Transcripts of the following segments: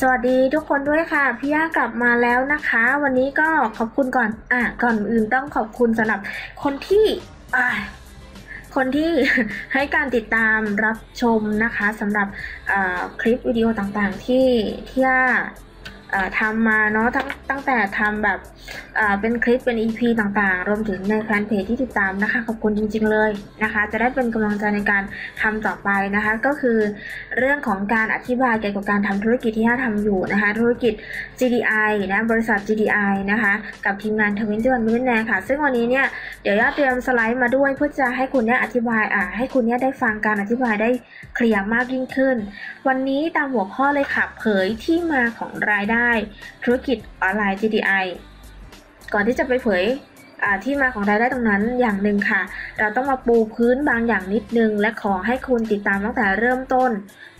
สวัสดีทุกคนด้วยค่ะพี่ย่ากลับมาแล้วนะคะ วันนี้ก็ขอบคุณก่อนอะก่อนอื่นต้องขอบคุณสำหรับคนที่อ่าคนที่ให้การติดตามรับชมนะคะสำหรับคลิปวิดีโอต่างๆ ที่ที่ย่า ทำมาเนาะตั้งตั้งแต่ทำแบบเป็นคลิปเป็น EP ต่างๆ รวมถึงในแฟนเพจที่ติดตามนะคะ ขอบคุณจริง ๆ เลยนะคะ จะได้เป็นกำลังใจในการทำต่อไปนะคะ ก็คือเรื่องของการอธิบายเกี่ยวกับการทำธุรกิจที่ย่าทำอยู่นะคะ ธุรกิจ GDI นะบริษัท GDI นะคะ กับทีมงานทวินเจอร์มินแนค่ะ ซึ่งวันนี้เนี่ยเดี๋ยวย่าเตรียมสไลด์มาด้วยเพื่อจะให้คุณเนี่ยอธิบายอ่าให้คุณเนี่ยได้ฟังการอธิบายได้เคลียร์มากยิ่งขึ้น วันนี้ตามหัวข้อเลยค่ะเผยที่มาของรายได้ธุรกิจออนไลน์ GDI ก่อนที่จะไปเผยที่มาของรายได้ตรงนั้นอย่างหนึ่งค่ะ เราต้องมาปูพื้นบางอย่างนิดนึง และขอให้คุณติดตามตั้งแต่เริ่มต้น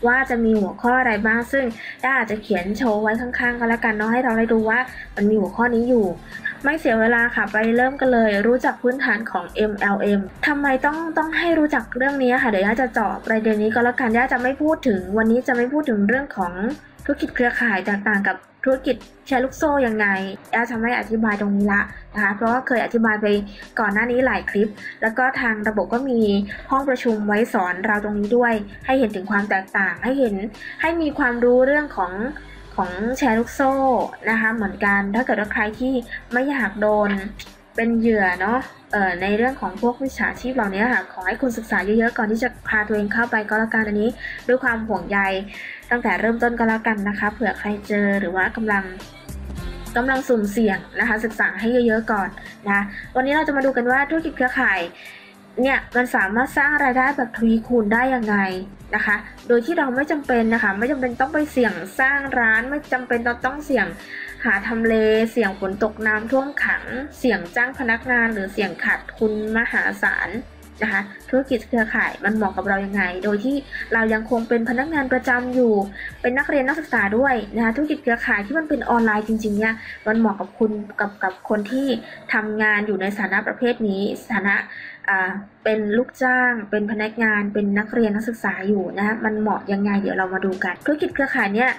ว่าจะมีหัวข้ออะไรบ้าง ซึ่งด้าอาจจะเขียนโชว์ไว้ข้างๆกันแล้วกันเนาะให้เราได้ดูว่ามันมีหัวข้อนี้อยู่ ไม่เสียเวลาค่ะไปเริ่มกันเลย รู้จักพื้นฐานของ MLM ทำไมต้องต้องให้รู้จักเรื่องนี้ค่ะเดี๋ยวย่าจะเจาะประเด็นนี้ก็แล้วกันย่าจะไม่พูดถึงวันนี้จะไม่พูดถึงเรื่องของธุรกิจเครือข่ายแตกต่างกับ ธุรกิจแชร์ลูกโซ่ยังไงย่าจะไม่อธิบายตรงนี้ละนะคะเพราะว่าเคยอธิบายไปก่อนหน้านี้หลายคลิป แล้วก็ทางระบบก็มีห้องประชุมไว้สอนเราตรงนี้ด้วย ให้เห็นถึงความแตกต่าง ให้เห็นให้มีความรู้เรื่องของของแชร์ลูกโซ่นะคะเหมือนกันถ้าเกิดว่าใครที่ไม่อยากโดนเป็นเหยื่อเนาะในเรื่องของพวกวิชาชีพเหล่านี้ค่ะ ขอให้คุณศึกษาเยอะๆ ก่อนที่จะพาตัวเองเข้าไปก็แล้วกันอันนี้ ด้วยความห่วงใย ตั้งแต่เริ่มต้นก็แล้วกันนะคะเผื่อใครเจอหรือว่ากำลังกำลังสุ่มเสี่ยงนะคะศึกษาให้เยอะๆก่อนนะวันนี้เราจะมาดูกันว่าธุรกิจเครือข่ายเนี่ยมันสามารถสร้างรายได้แบบทวีคูณได้ยังไงนะคะ โดยที่เราไม่จำเป็นนะคะ ไม่จำเป็นต้องไปเสี่ยงสร้างร้าน ไม่จำเป็นต้องต้องเสี่ยงหาทำเลเสี่ยงฝนตกน้ำท่วมขัง เสี่ยงจ้างพนักงานหรือเสี่ยงขาดทุนมหาศาล นะคะธุรกิจเครือข่ายมันเหมาะกับเรายังไง โดยที่เรายังคงเป็นพนักงานประจำอยู่ เป็นนักเรียนนักศึกษาด้วยนะคะธุรกิจเครือข่ายที่มันเป็นออนไลน์จริงๆเนี่ยมันเหมาะกับคุณกับกับคนที่ทำงานอยู่ในสถานะประเภทนี้สถานะเป็นลูกจ้าง เป็นพนักงาน เป็นนักเรียนนักศึกษาอยู่นะมันเหมาะยังไงเดี๋ยวเรามาดูกัน ธุรกิจเครือข่ายเนี่ย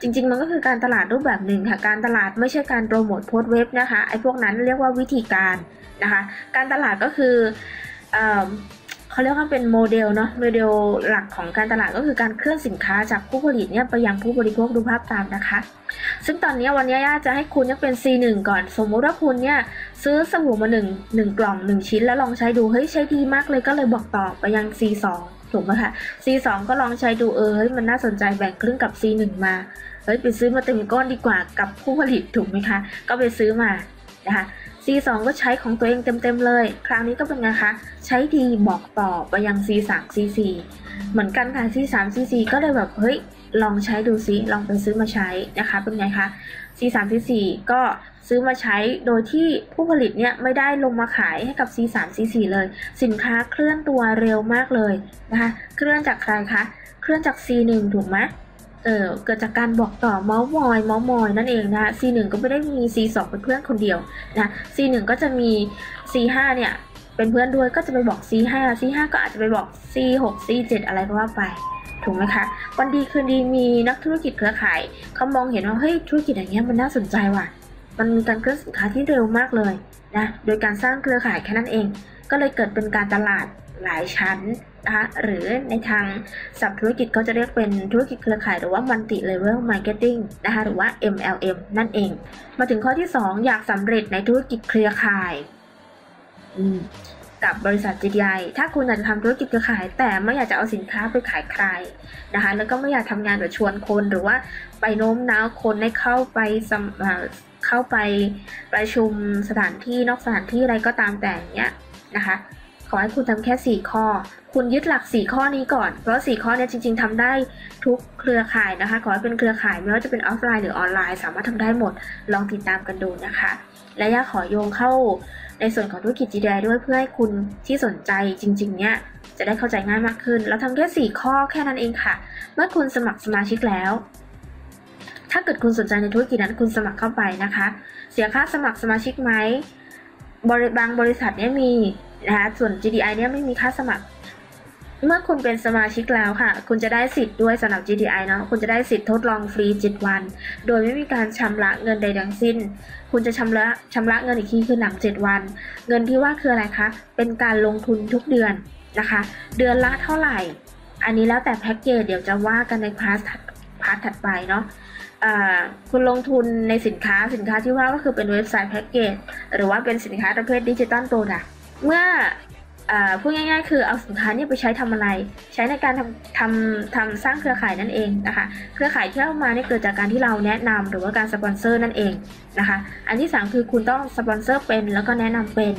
จริง ๆ มันก็คือการตลาดรูปแบบหนึ่งค่ะ การตลาดไม่ใช่การโปรโมทโพสต์เว็บนะคะไอ้พวกนั้นเรียกว่าวิธีการนะคะ การตลาดก็คือ เขาเรียกว่าเป็นโมเดลเนาะโมเดลหลักของการตลาดก็คือการเคลื่อนสินค้าจากผู้ผลิตเนี่ยไปยังผู้บริโภคดูภาพตามนะคะ ซึ่งตอนนี้วันนี้ย่าจะให้คุณเนี่ยเป็น C1 ก่อน สมมุติว่าคุณเนี่ยซื้อสบู่มา1 1กล่อง 1 ชิ้นแล้วลองใช้ดูเฮ้ยใช้ดีมากเลยก็เลยบอกต่อไปยัง C2 ถูกไหมคะ C2 ก็ลองใช้ดูเออเฮ้ยมันน่าสนใจแบ่งครึ่งกับ C1 มาเฮ้ยไปซื้อมาเต็มก้อนดีกว่ากับผู้ผลิตถูกไหมคะ ก็ไปซื้อมานะคะ C2 ก็ใช้ของตัวเองเต็มๆเลย คราวนี้ก็เป็นไงคะ ใช้ดีบอกต่อไปยัง C3 C4 เหมือนกันค่ะ C3 C4 ก็เลยแบบเฮ้ยลองใช้ดูซิลองไปซื้อมาใช้นะคะ เป็นไงคะ C3 C4 ก็ซื้อมาใช้โดยที่ผู้ผลิตเนี่ยไม่ได้ลงมาขายให้กับ C3 C4 เลย สินค้าเคลื่อนตัวเร็วมากเลยนะคะ เคลื่อนจากใครคะ เคลื่อนจาก C1 ถูกไหม เออเกิดจากการบอกต่อเมาส์มอยเมาส์มอยนั่นเองนะคะ C1 ก็ไม่ได้มี C2 เป็นเพื่อนคนเดียวนะ C1 ก็จะมี C5 เนี่ยเป็นเพื่อนด้วยก็จะไปบอก C5 C5 ก็อาจจะไปบอก C6 C7 อะไรก็ว่าไปถูกไหมคะ วันดีคืนดีมีนักธุรกิจเครือข่ายเขามองเห็นว่าเฮ้ยธุรกิจอย่างเงี้ยมันน่าสนใจว่ะ มันมีการเคลื่อนสินค้าที่เร็วมากเลยนะ โดยการสร้างเครือข่ายแค่นั้นเอง ก็เลยเกิดเป็นการตลาดหลายชั้น นะคะหรือในทางศัพท์ธุรกิจก็จะเรียกเป็นธุรกิจเครือข่ายหรือว่า multi level marketing นะคะหรือว่า MLM นั่นเอง มาถึงข้อที่ 2 อยากสำเร็จในธุรกิจเครือข่ายกับบริษัท GDI ถ้าคุณอยากจะทำธุรกิจเครือข่าย แต่ไม่อยากจะเอาสินค้าไปขายใครนะคะแล้วก็ไม่อยากทำงานแบบชวนคนหรือว่าไปโน้มน้าวคนให้เข้าไปสมเข้าไปประชุมสถานที่นอกสถานที่อะไรก็ตามแต่เนี้ยนะคะ อให้คุณทำแค่ 4 ข้อ คุณยึดหลัก 4 ข้อนี้ก่อน เพราะ 4 ข้อนี้จริง ๆทำได้ทุกเครือข่ายนะคะ ขอให้เป็นเครือข่ายไม่ว่าจะเป็นออฟไลน์หรือออนไลน์ สามารถทำได้หมด ลองติดตามกันดูนะคะ และย่าขอโยงเข้าในส่วนของธุรกิจ GDI ด้วยเพื่อให้คุณที่สนใจจริง ๆ เนี้ยจะได้เข้าใจง่ายมากขึ้น เราทำแค่ 4 ข้อแค่นั้นเองค่ะ เมื่อคุณสมัครสมาชิกแล้วถ้าเกิดคุณสนใจในธุรกิจนั้นคุณสมัครเข้าไปนะคะ เสียค่าสมัครสมาชิกไหมบริบางบริษัทเนี้ยมี นะคะส่วน GDI เนี่ยไม่มีค่าสมัคร เมื่อคุณเป็นสมาชิกแล้วค่ะ คุณจะได้สิทธิ์ด้วยสำหรับ GTI เนาะคุณจะได้สิทธิ์ทดลองฟรี 7 วัน โดยไม่มีการชำระเงินใดทั้งสิ้น คุณจะชำระชำระเงินอีกทีคือหลัง 7 วัน เงินที่ว่าคืออะไรคะ เป็นการลงทุนทุกเดือนนะคะ เดือนละเท่าไหร่ อันนี้แล้วแต่แพ็กเกจเดี๋ยวจะว่ากันในพาร์ทพาร์ทถัดไปเนาะคุณลงทุนในสินค้าสินค้าที่ว่าก็คือเป็นเว็บไซต์แพ็กเกจหรือว่าเป็นสินค้าประเภทดิจิตอลโปรดัก เมื่อพูดง่ายๆ คือเอาสินค้านี้ไปใช้ทำอะไร ใช้ในการทำทำทำสร้างเครือข่ายนั่นเองนะคะ เครือข่ายที่เข้ามาเนี่ยเกิดจากการที่เราแนะนำหรือว่าการสปอนเซอร์นั่นเองนะคะ อันที่ 3 คือคุณต้องสปอนเซอร์เป็นแล้วก็แนะนำเป็น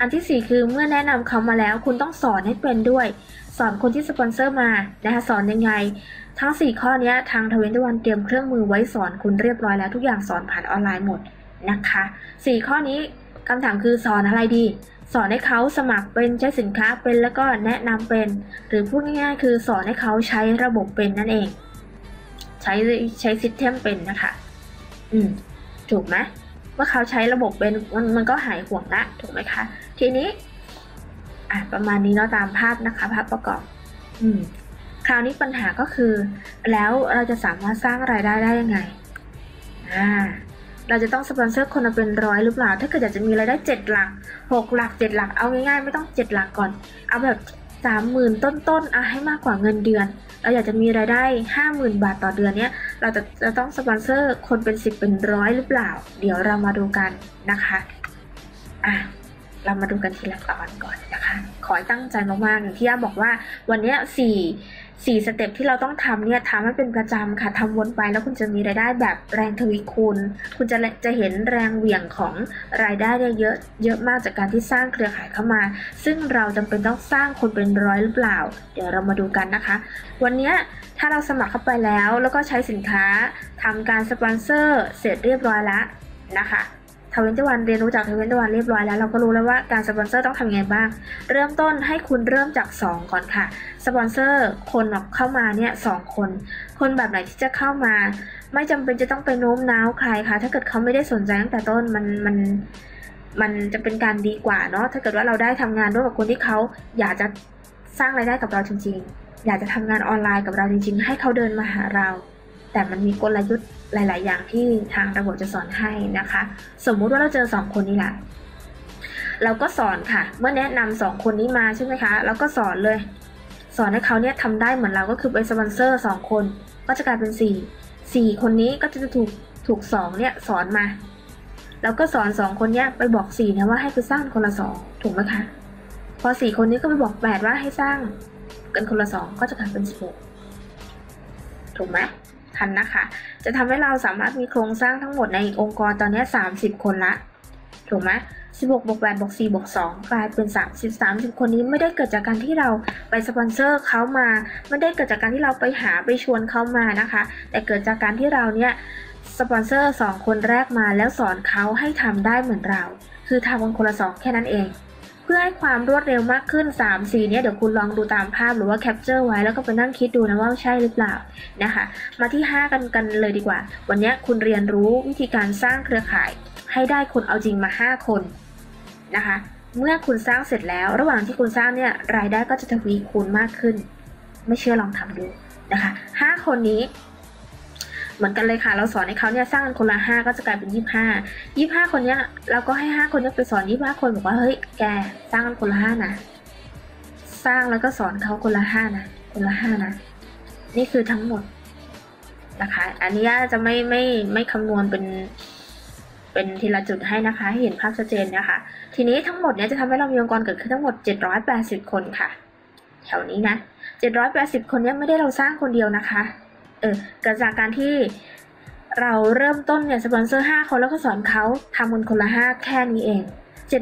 อันที่ 4 คือเมื่อแนะนำเขามาแล้วคุณต้องสอนให้เป็นด้วย สอนคนที่สปอนเซอร์มานะคะสอนยังไง ทั้ง 4 ข้อนี้ทางทเวนตวันเตรียมเครื่องมือไว้สอนคุณเรียบร้อยแล้วทุกอย่างสอนผ่านออนไลน์หมดนะคะ 4 ข้อนี้คำถามคือสอนอะไรดี สอนให้เขาสมัครเป็นใช้สินค้าเป็นแล้วก็แนะนำเป็น หรือพูดง่ายๆ คือสอนให้เขาใช้ระบบเป็นนั่นเอง ใช้ใช้ซิสเต็มเป็นนะคะ อืมถูกไหมเมื่อเขาใช้ระบบเป็นมันมันก็หายห่วงละถูกไหมคะ ทีนี้ อะประมาณนี้เนาะตามภาพนะคะ ภาพประกอบ อืมคราวนี้ปัญหาก็คือ แล้วเราจะสามารถสร้างรายได้ได้ยังไง อ่า เราจะต้องสปอนเซอร์คนเป็นร้อยหรือเปล่า ถ้าเกิดอยากจะมีรายได้เจ็ดหลักหกหลักเจ็ดหลัก เอาง่ายๆ ไม่ต้องเจ็ดหลักก่อน เอาแบบสามหมื่นต้นๆอะให้มากกว่าเงินเดือน เราอยากจะมีรายได้ห้าหมื่นบาทต่อเดือนเนี้ย เราจะจะต้องสปอนเซอร์คนเป็นสิบเป็นร้อยหรือเปล่า เดี๋ยวเรามาดูกันนะคะอะเรามาดูกันทีละตอนก่อนนะคะ ขอให้ตั้งใจมากๆอย่างที่ย่าบอกว่าวันนี้สี่ สี่สเต็ปที่เราต้องทำเนี่ยทำให้เป็นประจำค่ะทำวนไปแล้วคุณจะมีรายได้แบบแรงทวีคูณ คุณจะจะเห็นแรงเหวี่ยงของรายได้เนี่ยเยอะเยอะมากจากการที่สร้างเครือข่ายเข้ามา ซึ่งเราจำเป็นต้องสร้างคนเป็นร้อยหรือเปล่า เดี๋ยวเรามาดูกันนะคะ วันนี้ถ้าเราสมัครเข้าไปแล้ว แล้วก็ใช้สินค้าทำการสปอนเซอร์เสร็จเรียบร้อยแล้วนะคะ ทเวนตี้วันเรียนรู้จากทเวนตี้วันเรียบร้อยแล้วเราก็รู้แล้วว่าการสปอนเซอร์ต้องทำยังไงบ้าง เริ่มต้นให้คุณเริ่มจาก 2 ก่อนค่ะสปอนเซอร์คนเข้ามาเนี่ยสคน คนแบบไหนที่จะเข้ามา ไม่จำเป็นจะต้องไปโน้มน้าวใครค่ะ ถ้าเกิดเขาไม่ได้สนใจตั้งแต่ต้นมันมันมันจะเป็นการดีกว่าเนาะถ้าเกิดว่าเราได้ทำงานร่วมกับคนที่เขาอยากจะสร้างรายได้กับเราจริง ๆ อยากจะทำงานออนไลน์กับเราจริง ๆ ให้เขาเดินมาหาเรา แต่มันมีกลยุทธ์ หลาย ๆ อย่างที่ทางระบบจะสอนให้นะคะ สมมุติว่าเราเจอสองคนนี้แหละเราก็สอนค่ะ เมื่อแนะนำสองคนนี้มาใช่ไหมคะเราก็สอนเลย สอนให้เขาเนี่ยทำได้เหมือนเราก็คือเป็นสปอนเซอร์สองคน ก็จะกลายเป็นสี่สี่คนนี้ก็จะถูกถูกสองเนี่ยสอนมาแล้วก็สอนสองคนเนี้ยไปบอกสี่นะว่าให้ไปสร้างคนละสองถูกไหมคะ พอสี่คนนี้ก็ไปบอกแปดว่าให้สร้างกันคนละสองก็จะกลายเป็นสิบหกถูกไหม ทันนะคะ จะทำให้เราสามารถมีโครงสร้างทั้งหมดในองค์กรตอนนี้ 30 คนละถูกไหม16บวก8บวก4บวก2กลายเป็น 30 30 คนนี้ไม่ได้เกิดจากการที่เราไปสปอนเซอร์เขามา ไม่ได้เกิดจากการที่เราไปหาไปชวนเขามานะคะ แต่เกิดจากการที่เราเนี่ยสปอนเซอร์ 2 คนแรกมาแล้วสอนเขาให้ทำได้เหมือนเรา คือทำกันคนละสองแค่นั้นเอง เพื่อให้ความรวดเร็วมากขึ้น3 4เนี่ยเดี๋ยวคุณลองดูตามภาพหรือว่าแคปเจอร์ไว้แล้วก็ไปนั่งคิดดูนะว่าใช่หรือเปล่านะคะ มาที่ 5 กันกันเลยดีกว่า วันนี้คุณเรียนรู้วิธีการสร้างเครือข่าย ให้ได้คนเอาจริงมา 5 คนนะคะ เมื่อคุณสร้างเสร็จแล้ว ระหว่างที่คุณสร้างเนี่ยรายได้ก็จะทวีคูณมากขึ้น ไม่เชื่อลองทำดูนะคะ 5 คนนี้ เหมือนกันเลยค่ะ เราสอนให้เขาเนี่ยสร้างคนละห้าก็จะกลายเป็นยี่ห้ายี่ห้าคนเนี้ยเราก็ให้ห้าคนเนี้ยไปสอนยี่ห้าคนบอกว่าเฮ้ยแกสร้างคนละห้านะสร้างแล้วก็สอนเขาคนละห้านะคนละห้านะนี่คือทั้งหมดนะคะ อันนี้จะไม่ไม่ไม่คำนวณเป็นเป็นทีละจุดให้นะคะให้เห็นภาพชัดเจนนะคะ ทีนี้ทั้งหมดเนี้ยจะทำให้เรามีองค์กรเกิดขึ้นทั้งหมด 780 คนค่ะ แถวนี้นะ 780 คนเนี้ยไม่ได้เราสร้างคนเดียวนะคะ เออเกิดจากการที่เราเริ่มต้นเนี่ยสปอนเซอร์5คนแล้วก็สอนเขาทำกันคนละ 5 แค่นี้เอง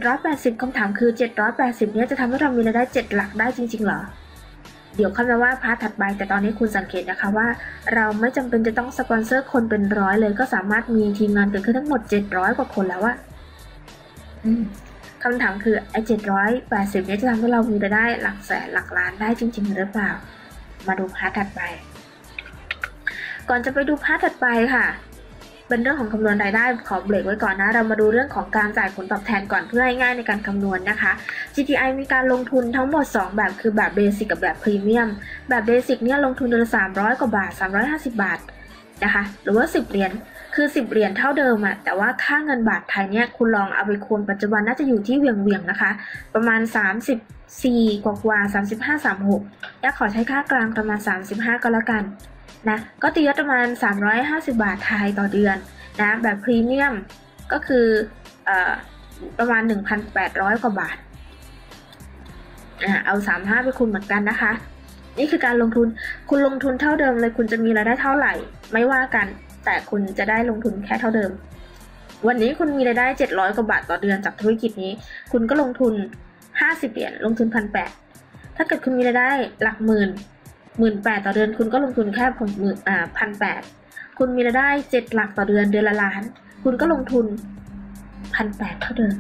780คำถามคือ 780 เนี่ยจะทำให้เรามีรายได้ 7 หลักได้จริง ๆ เหรอ เดี๋ยวค่อยมาว่าพาร์ทถัดไป แต่ตอนนี้คุณสังเกตนะคะว่า เราไม่จำเป็นจะต้องสปอนเซอร์คนเป็นร้อยเลยก็สามารถมีทีมงานเกิดขึ้นทั้งหมด 700 กว่าคนแล้วอะคำถามคือไอ้780 เนี่ยจะทำให้เรามีรายได้หลักแสนหลักล้านได้จริง ๆ หรือเปล่า มาดูพาร์ทถัดไป ก่อนจะไปดูพาร์ทถัดไปค่ะ เป็นเรื่องของคำนวณรายได้ขอเบรกไว้ก่อนนะ เรามาดูเรื่องของการจ่ายผลตอบแทนก่อนเพื่อให้ง่ายในการคำนวณนะคะ GTI มีการลงทุนทั้งหมด 2 แบบคือแบบเบสิกกับแบบพรีเมียม แบบเบสิกเนี่ยลงทุนเดือนละ300 กว่าบาท 350 บาทนะคะหรือว่า 10 เหรียญ คือ 10 เหรียญเท่าเดิมอะแต่ว่าค่าเงินบาทไทยเนี่ย คุณลองเอาไปคูณปัจจุบันน่าจะอยู่ที่เวียงเวียงนะคะ ประมาณ 34 กว่ากว่า35 36 และขอใช้ค่ากลางประมาณ 35 ก็แล้วกัน นะก็ตีว่าประมาณ 350 บาทไทยต่อเดือนนะแบบพรีเมียมก็คืออประมาณ 1,800 กว่าบาทอ่าเอา 35 ไปคูณเหมือนกันนะคะ นี่คือการลงทุนคุณลงทุนเท่าเดิมเลยคุณจะมีรายได้เท่าไหร่ ไม่ว่ากันแต่คุณจะได้ลงทุนแค่เท่าเดิม วันนี้คุณมีรายได้ 700 กว่าบาทต่อเดือนจากธุรกิจนี้ คุณก็ลงทุน 50 เหรียญลงทุนพันแถ้าเกิดคุณมีรายได้หลักหมื่น หมื่นแปดต่อเดือนคุณก็ลงทุนแค่หมื่นอ่าพันแปดคุณมีรายได้เจ็ดหลักต่อเดือนเดือนละล้าน คุณก็ลงทุนพันแปดเท่าเดิม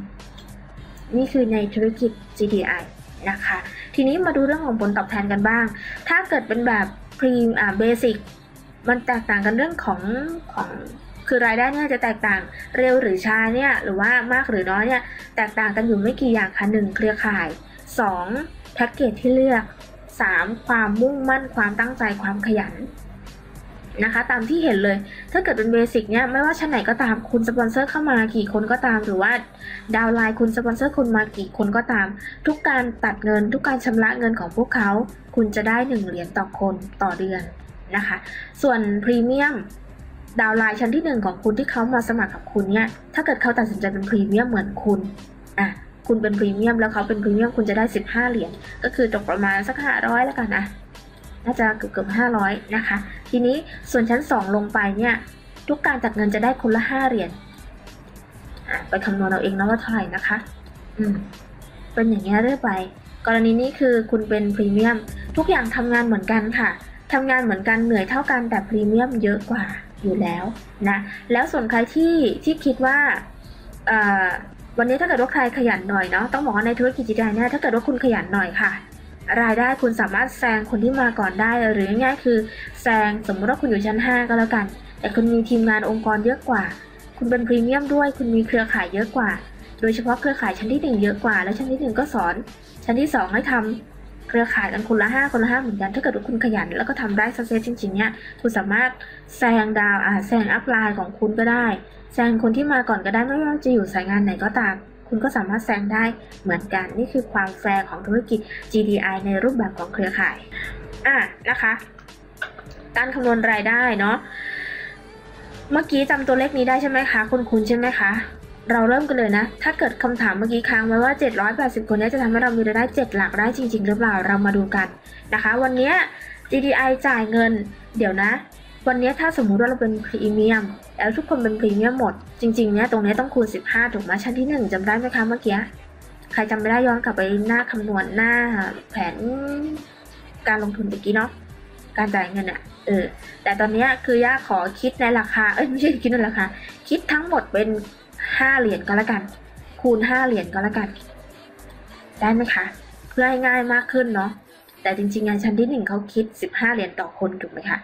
นี่คือในธุรกิจ GDI นะคะ ทีนี้มาดูเรื่องของผลตอบแทนกันบ้าง ถ้าเกิดเป็นแบบพรีมอ่าเบสิกมันแตกต่างกันเรื่องของของคือรายได้เนี่ยจะแตกต่างเร็วหรือช้าเนี่ยหรือว่ามากหรือน้อยเนี่ยแตกต่างกันอยู่ไม่กี่อย่างค่ะหนึ่งเครือข่าย 2. แพ็กเกจที่เลือก 3. ความมุ่งมั่นความตั้งใจความขยันนะคะตามที่เห็นเลยถ้าเกิดเป็นเบสิกเนี่ยไม่ว่าชั้นไหนก็ตามคุณสปอนเซอร์เข้ามากี่คนก็ตาม หรือว่าดาวไลน์คุณสปอนเซอร์คุณมากี่คนก็ตาม ทุกการตัดเงิน ทุกการชำระเงินของพวกเขา คุณจะได้ 1 เหรียญต่อคนต่อเดือนนะคะ ส่วนพรีเมียมดาวไลน์ชั้นที่ 1 ของคุณที่เขามาสมัครกับคุณเนี่ยถ้าเกิดเขาตัดสินใจเป็นพรีเมียมเหมือนคุณอะ คุณเป็นพรีเมียมแล้วเขาเป็นพรีเมียมคุณจะได้ 15 เหรียญก็คือตกประมาณสัก 500 แล้วกันนะน่าจะเกือบเกือบ500 นะคะ ทีนี้ส่วนชั้น 2 ลงไปเนี่ยทุกการตัดเงินจะได้คนละ 5 เหรียญไปคำนวณเอาเองนะว่าเท่าไหร่นะคะ อืม เป็นอย่างนี้เรื่อยไป กรณีนี้คือคุณเป็นพรีเมียม ทุกอย่างทำงานเหมือนกันค่ะทำงานเหมือนกันเหนื่อยเท่ากันแต่พรีเมียมเยอะกว่าอยู่แล้วนะ แล้วส่วนใครที่ที่คิดว่าอ่อ วันนี้ถ้าเกิดว่าใครขยันหน่อยเนาะต้องบอกว่าในธุรกิจจิตใจเนี่ยถ้าเกิดว่าคุณขยันหน่อยค่ะ รายได้คุณสามารถแซงคนที่มาก่อนได้ หรือง่ายคือแซงสมมติว่าคุณอยู่ชั้น 5 ก็แล้วกัน แต่คุณมีทีมงานองค์กรเยอะกว่า คุณเป็นพรีเมียมด้วย คุณมีเครือข่ายเยอะกว่า โดยเฉพาะเครือข่ายชั้นที่ 1 เยอะกว่า แล้วชั้นที่ 1 ก็สอน ชั้นที่ 2 ให้ทำ เครือข่ายกันคนละ5คนละ5เหมือนกัน ถ้าเกิดว่าคุณขยัน แล้วก็ทำได้สักเซสจริงๆเนี่ยคุณสามารถแซงดาวอ่าแซงอัพไลน์ของคุณก็ได้แซงคนที่มาก่อนก็ได้ไม่ว่าจะอยู่สายงานไหนก็ตาม คุณก็สามารถแซงได้เหมือนกัน นี่คือความแฟร์ของธุรกิจ GDI ในรูปแบบของเครือข่ายอะนะคะ การคำนวณรายได้เนาะเมื่อกี้จำตัวเลขนี้ได้ใช่ไหมคะ คุณคุณใช่ไหมคะ เราเริ่มกันเลยนะ ถ้าเกิดคำถามเมื่อกี้ค้างไว้ว่า 780 คนนี้จะทำให้เรามีรายได้ 7 หลักได้จริง ๆ หรือเปล่า เรามาดูกันนะคะ วันนี้ GDI จ่ายเงิน เดี๋ยวนะ วันนี้ถ้าสมมุติว่าเราเป็นพรีเมียม แล้วทุกคนเป็นพรีเมียมหมด จริงๆ เนี่ยตรงนี้ต้องคูณ 15 ถูกไหมชั้นที่ 1จำได้ไหมคะเมื่อกี้ ใครจำไม่ได้ย้อนกลับไปหน้าคำนวณหน้าแผนการลงทุนตะกี้เนาะ การจ่ายเงินเนี่ยเออ แต่ตอนนี้คือย่าขอคิดในราคา เอ้ยไม่ใช่คิดในราคา คิดทั้งหมดเป็น 5 เหรียญก็แล้วกัน คูณ 5 เหรียญก็แล้วกัน ได้ไหมคะ เพื่อให้ง่ายมากขึ้นเนาะแต่จริงๆ งานชั้นที่ 1เขาคิด 15 เหรียญต่อคนถูกไหมคะ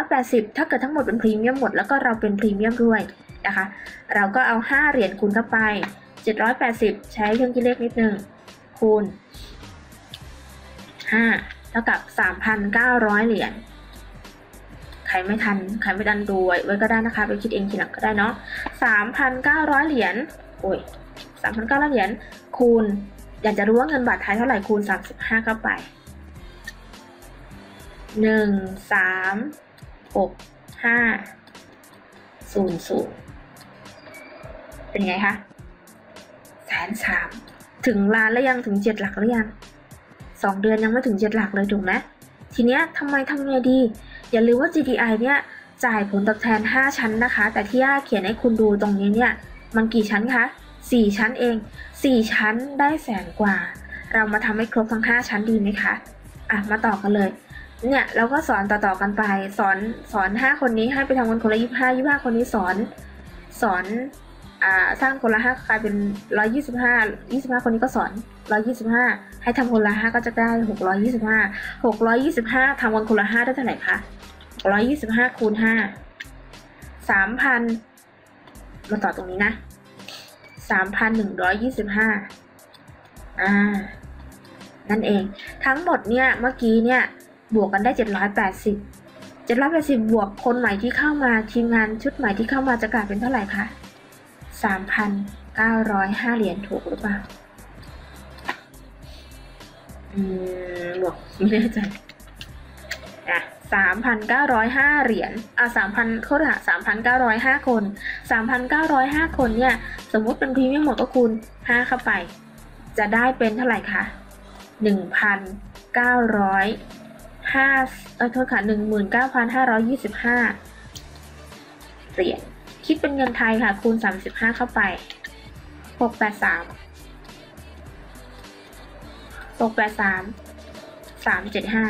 780 ถ้าเกิดทั้งหมดเป็นพรีเมียมหมด แล้วก็เราเป็นพรีเมียมด้วยนะคะ เราก็เอา 5 เหรียญคูณเข้าไป 780 ใช้เครื่องคิดเลขนิดนึง คูณ 5 เท่ากับ 3,900 เหรียญ รไม่ทัน ใครไม่ทันดูไว้ไว้ก็ได้นะคะ ไปคิดเองทีหลังก็ได้เนาะ3,900เก้าร้อยเหรียญ โอ้ย3,900เก้าร้อยเหรียญ คูณ อยากจะรู้ว่าเงินบาทไทยเท่าไหร่คูณ35เข้าไปหนึ่งสามหกห้าศูนย์ศูนย์เป็นไงคะแสนสามถึงล้านแล้วยังถึงเจ็ดหลักหรือยังสองเดือนยังไม่ถึงเจ็ดหลักเลยถูกไหมทีเนี้ยทำไมทำไงดี อย่าลืมว่า GDI เนี่ยจ่ายผลตอบแทน 5 ชั้นนะคะ แต่ที่ย่าเขียนให้คุณดูตรงนี้เนี่ยมันกี่ชั้นคะ 4 ชั้นเอง 4 ชั้นได้แสนกว่า เรามาทำให้ครบทั้ง 5 ชั้นดีไหมคะ อะ มาต่อกันเลย เนี่ยเราก็สอนต่อๆกันไป สอนสอนห้าคนนี้ให้ไปทำกันคนละยี่ห้ายี่ห้าคนนี้สอน สอน สร้างคนละห้ากลายเป็นร้อยยี่สิบห้ายี่สิบห้าคนนี้ก็สอนร้อยยี่สิบห้าให้ทำคนละห้าก็จะได้หกร้อยยี่สิบห้าหกร้อยยี่สิบห้าทำกันคนละห้าได้เท่าไหร่คะร้อยยี่สิบห้าคูณห้าสามพันมาต่อตรงนี้นะสามพันหนึ่งร้อยยี่สิบห้าอ่า นั่นเอง ทั้งหมดเนี่ยเมื่อกี้เนี่ยบวกกันได้เจ็ดร้อยแปดสิบเจ็ดร้อยแปดสิบบวกคนใหม่ที่เข้ามาทีมงานชุดใหม่ที่เข้ามาจะกลายเป็นเท่าไหร่คะ สามพันเก้าร้อยห้าเหรียญถูกหรือเปล่า อืมบวกไม่แน่ใจอะสามพันเก้าร้อยห้าเหรียญ อะสามพันโทษค่ะสามพันเก้าร้อยห้าคนสามพันเก้าร้อยห้าคนเนี่ย สมมติเป็นพรีเมียมหมดก็คูณห้าเข้าไป จะได้เป็นเท่าไหร่คะหนึ่งพันเก้าร้อยห้าเออโทษค่ะหนึ่งหมื่นเก้าพันห้าร้อยยี่สิบห้าเหรียญ คิดเป็นเงินไทยค่ะ คูณสามสิบห้าเข้าไปหกแปดสามหกแปดสามสามเจ็ดห้า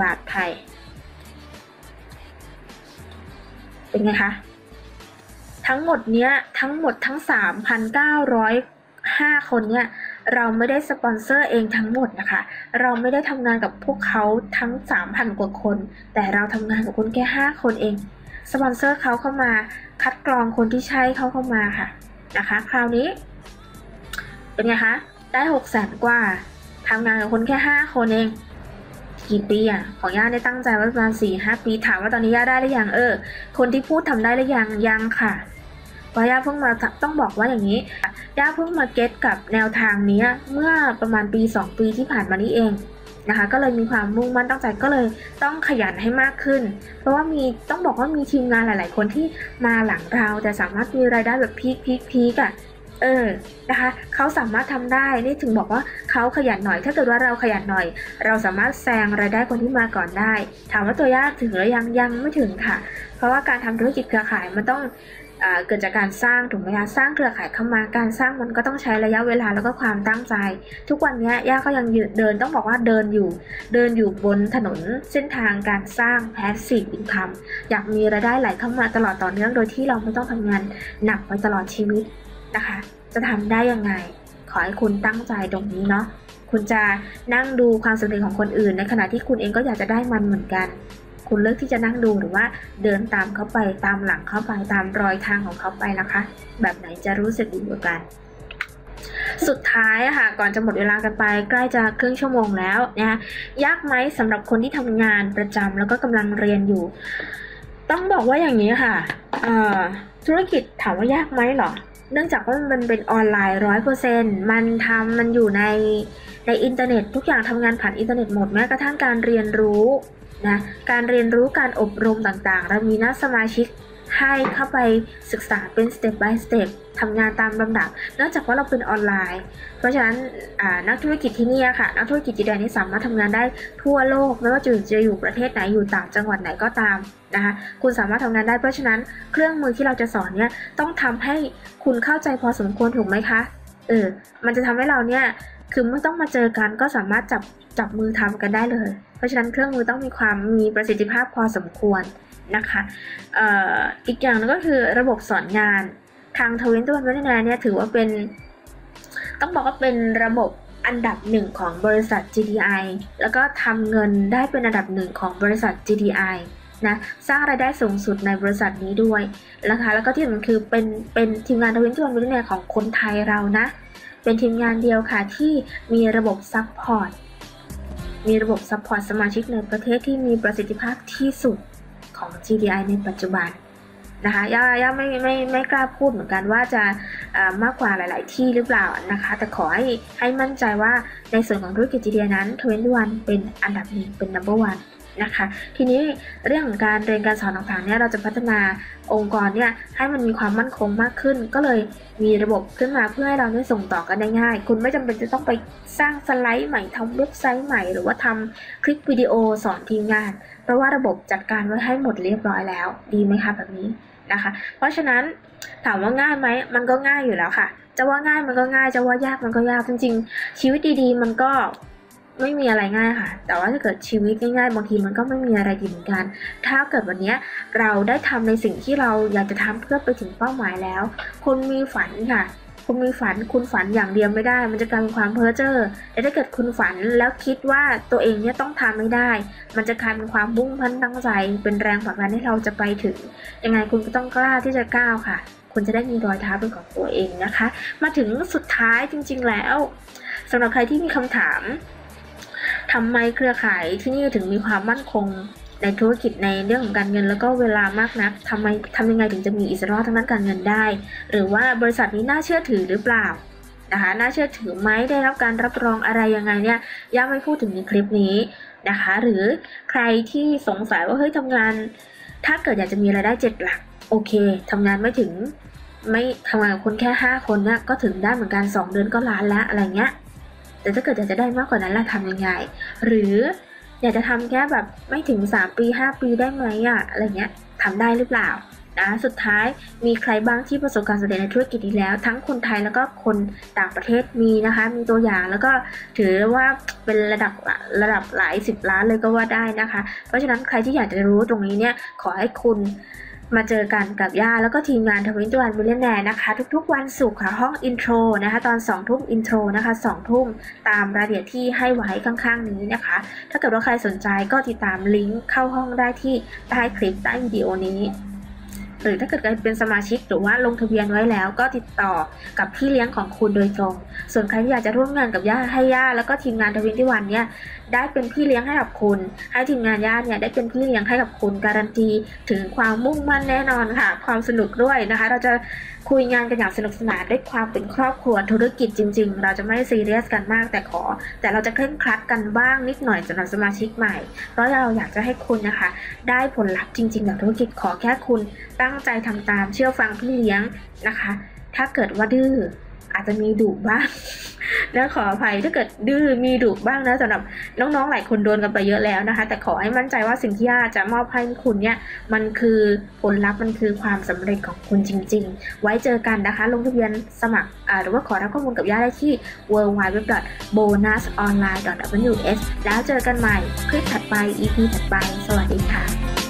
บาทไทย เป็นไงคะ ทั้งหมดเนี้ย ทั้งหมดทั้ง 3,905 คนเนี่ยเราไม่ได้สปอนเซอร์เองทั้งหมดนะคะ เราไม่ได้ทำงานกับพวกเขาทั้ง 3,000 กว่าคน แต่เราทำงานกับคนแค่ 5 คนเอง สปอนเซอร์เขาเข้ามาคัดกรองคนที่ใช่เขาเข้ามาค่ะนะคะ คราวนี้ เป็นไงคะได้6 0 0 0 0 0กว่าทำงานกับคนแค่5คนเองกี่ปีอะของย่าได้ตั้งใจไว้ประมาณสี่ห้าปีถามว่าตอนนี้ย่าได้หรือยังเออ คนที่พูดทำได้หรือยังยังค่ะเพราะย่าเพิ่งมาต้องบอกว่าอย่างนี้ย่าเพิ่งมาเก็ตกับแนวทางนี้เมื่อประมาณปี2ปีที่ผ่านมานี้เอง นะคะ ก็เลยมีความมุ่งมั่นตั้งใจก็เลยต้องขยันให้มากขึ้น เพราะว่ามีต้องบอกว่ามีทีมงานหลาย ๆ คนที่มาหลังเราแต่สามารถมีรายได้แบบพีคพีคพีกอะเออ นะคะ เขาสามารถทำได้ นี่ถึงบอกว่าเขาขยันหน่อย ถ้าเกิดว่าเราขยันหน่อย เราสามารถแซงรายได้คนที่มาก่อนได้ ถามว่าตัวยากถึงหรือยัง ยังไม่ถึงค่ะ เพราะว่าการทำธุรกิจเครือข่ายมันต้อง เกิดจากการสร้างถูกไหมคะสร้างเครือข่ายเข้ามาการสร้างมันก็ต้องใช้ระยะเวลาแล้วก็ความตั้งใจ ทุกวันนี้ย่าก็ยังเดินต้องบอกว่าเดินอยู่ เดินอยู่บนถนนเส้นทางการสร้าง passive income อยากมีรายได้ไหลเข้ามาตลอดต่อเนื่องโดยที่เราไม่ต้องทำงานหนักไปตลอดชีวิตนะคะ จะทำได้ยังไง ขอให้คุณตั้งใจตรงนี้เนาะคุณจะนั่งดูความสำเร็จของคนอื่น ในขณะที่คุณเองก็อยากจะได้มันเหมือนกัน คุณเลือกที่จะนั่งดูหรือว่าเดินตามเขาไปตามหลังเขาไปตามรอยทางของเขาไปนะคะ แบบไหนจะรู้สึกดีกว่ากัน สุดท้ายอะค่ะ ก่อนจะหมดเวลากันไป ใกล้จะครึ่งชั่วโมงแล้วนะคะยากไหมสำหรับคนที่ทำงานประจำแล้วก็กำลังเรียนอยู่ ต้องบอกว่าอย่างนี้ค่ะธุรกิจถามว่ายากไหมหรอเนื่องจากว่ามันเป็นออนไลน์ร้อยเปอร์เซ็นต์มันทำมันอยู่ในในอินเทอร์เน็ต ทุกอย่างทำงานผ่านอินเทอร์เน็ตหมดแม้กระทั่งการเรียนรู้ นะการเรียนรู้การอบรมต่างๆ เรามีนักสมาชิกให้เข้าไปศึกษาเป็นสเต็ป by สเต็ปทำงานตามลำดับ เนื่องจากว่าเราเป็นออนไลน์ เพราะฉะนั้นนักธุรกิจที่นี่ค่ะ นักธุรกิจจีแดนนี้สามารถทำงานได้ทั่วโลก ไม่ว่าจะจะอยู่ประเทศไหน อยู่ต่างจังหวัดไหนก็ตามนะคะ คุณสามารถทำงานได้ เพราะฉะนั้นเครื่องมือที่เราจะสอนเนี่ยต้องทำให้คุณเข้าใจพอสมควรถูกไหมคะ เออ มันจะทำให้เราเนี่ย คือไม่ต้องมาเจอกันก็สามารถจับจับมือทำกันได้เลย เพราะฉะนั้นเครื่องมือต้องมีความมีประสิทธิภาพพอสมควรนะคะอีกอย่างนึงก็คือระบบสอนงานทางทวินตัวพัฒนาเนี่ยถือว่าเป็น ต้องบอกว่าเป็นระบบอันดับหนึ่งของบริษัท GDI แล้วก็ทำเงินได้เป็นอันดับหนึ่งของบริษัท GDI นะสร้างรายได้สูงสุดในบริษัทนี้ด้วยนะคะแล้วก็ที่สำคัญคือเป็นเป็นทีมงานทวินตัวพัฒนาของคนไทยเรานะ เป็นทีมงานเดียวค่ะที่มีระบบซัพพอร์ต มีระบบซัพพอร์ตสมาชิกในประเทศที่มีประสิทธิภาพที่สุดของ GDI ในปัจจุบันนะคะย่าย่าไม่ไม่ไม่กล้าพูดเหมือนกันว่าจะมากกว่าหลาย ๆ ที่หรือเปล่านะคะ แต่ขอให้ให้มั่นใจว่าในส่วนของธุรกิจ GDI นั้นทเวนวันเป็นอันดับหนึ่งเป็น number one นะคะ ทีนี้เรื่องของการเรียนการสอนต่างๆเนี่ยเราจะพัฒนาองค์กรเนี่ยให้มันมีความมั่นคงมากขึ้น ก็เลยมีระบบขึ้นมาเพื่อให้เราได้ส่งต่อกันได้ง่าย คุณไม่จำเป็นจะต้องไปสร้างสไลด์ใหม่ทำเว็บไซต์ใหม่ หรือว่าทำคลิปวิดีโอสอนทีมงาน เพราะว่าระบบจัดการไว้ให้หมดเรียบร้อยแล้ว ดีไหมคะแบบนี้นะคะ เพราะฉะนั้นถามว่าง่ายไหมมันก็ง่ายอยู่แล้วค่ะ จะว่าง่ายมันก็ง่ายจะว่ายากมันก็ยากจริงๆ ชีวิตดีๆ มันก็ ไม่มีอะไรง่ายค่ะ แต่ว่าถ้าเกิดชีวิตง่ายๆบางทีมันก็ไม่มีอะไรดีเหมือนกัน ถ้าเกิดวันนี้เราได้ทำในสิ่งที่เราอยากจะทำเพื่อไปถึงเป้าหมายแล้วคนมีฝันค่ะ คุณมีฝันคุณฝันอย่างเดียวไม่ได้ มันจะกลายเป็นความเพ้อเจ้อแต่ถ้าเกิดคุณฝันแล้วคิดว่าตัวเองเนี่ยต้องทำไม่ได้ มันจะกลายเป็นความมุ่งมั่นตั้งใจ เป็นแรงผลักดันให้เราจะไปถึง ยังไงคุณก็ต้องกล้าที่จะก้าวค่ะ คุณจะได้มีรอยเท้าเป็นของตัวเองนะคะ มาถึงสุดท้ายจริง ๆ แล้วสำหรับใครที่มีคำถาม ทำไมเครือข่ายที่นี่ถึงมีความมั่นคงในธุรกิจในเรื่องของการเงินแล้วก็เวลามากนักทำไมทำยังไงถึงจะมีอิสระทางด้านการเงินได้ หรือว่าบริษัทนี้น่าเชื่อถือหรือเปล่านะคะน่าเชื่อถือไหมได้รับการรับรองอะไรยังไงเนี่ยย่าไม่พูดถึงในคลิปนี้นะคะ หรือใครที่สงสัยว่าเฮ้ยทำงาน ถ้าเกิดอยากจะมีรายได้เจ็ดหลักโอเคทำงานไม่ถึงไม่ทำงานกับคนแค่ห้าคนเนี่ยก็ถึงได้เหมือนกันสองเดือนก็ล้านแล้วอะไรเงี้ย แต่ถ้าเกิดอยากจะได้มากกว่านั้นล่ะทำยังไง หรืออยากจะทำแค่แบบไม่ถึง 3 ปี 5 ปีได้ไหมอะอะไรเงี้ยทำได้หรือเปล่านะสุดท้ายมีใครบ้างที่ประสบความสำเร็จในธุรกิจนี้แล้ว ทั้งคนไทยแล้วก็คนต่างประเทศมีนะคะ มีตัวอย่างแล้วก็ถือว่าเป็นระดับระดับหลายสิบล้านเลยก็ว่าได้นะคะ เพราะฉะนั้นใครที่อยากจะรู้ตรงนี้เนี่ยขอให้คุณ มาเจอกันกับย่าแล้วก็ทีมงานทวินตวันมิเลนแนนะคะ ทุกๆวันศุกร์ค่ะห้องอินโทรนะคะ ตอน2ทุ่มอินโทรนะคะ2ทุ่มตามรายละเอียดที่ให้ไว้ข้างๆ นี้นะคะ ถ้าเกิดว่าใครสนใจก็ติดตามลิงก์เข้าห้องได้ที่ใต้คลิปใต้วิดีโอนี้ หรือถ้าเกิดเป็นสมาชิกหรือว่าลงทะเบียนไว้แล้ว ก็ติดต่อกับพี่เลี้ยงของคุณโดยตรง ส่วนใครที่อยากจะร่วมงานกับย่าให้ย่าแล้วก็ทีมงานทวินที่วันเนี่ยได้เป็นพี่เลี้ยงให้กับคุณ ให้ทีมงานย่าเนี่ยได้เป็นพี่เลี้ยงให้กับคุณการันตีถึงความมุ่งมั่นแน่นอนค่ะ ความสนุกด้วยนะคะ เราจะ คุยงานกันอย่างสนุกสนานด้วยความเป็นครอบครัวธุรกิจจริง ๆ เราจะไม่ซีเรียสกันมากแต่ขอ แต่เราจะเคร่งครัดกันบ้างนิดหน่อยสำหรับสมาชิกใหม่ เพราะเราอยากจะให้คุณนะคะ ได้ผลลัพธ์จริงๆจากธุรกิจขอแค่คุณตั้งใจทำตามเชื่อฟังพี่เลี้ยงนะคะ ถ้าเกิดว่าดื้อ อาจจะมีดุบ้างนะขออภัยถ้าเกิดดื้อมีดุบ้างนะสำหรับน้องๆหลายคนโดนกันไปเยอะแล้วนะคะ แต่ขอให้มั่นใจว่าสิ่งที่ย่าจะมอบให้คุณเนี่ยมันคือผลลัพธ์มันคือความสำเร็จของคุณจริง ๆ ไว้เจอกันนะคะ ลงทะเบียนสมัครหรือว่าขอรับข้อมูลกับย่าได้ที่ w w w b o n u s o n l i n e w s แล้วเจอกันใหม่คลิปถัดไป EP ถัดไป สวัสดีค่ะ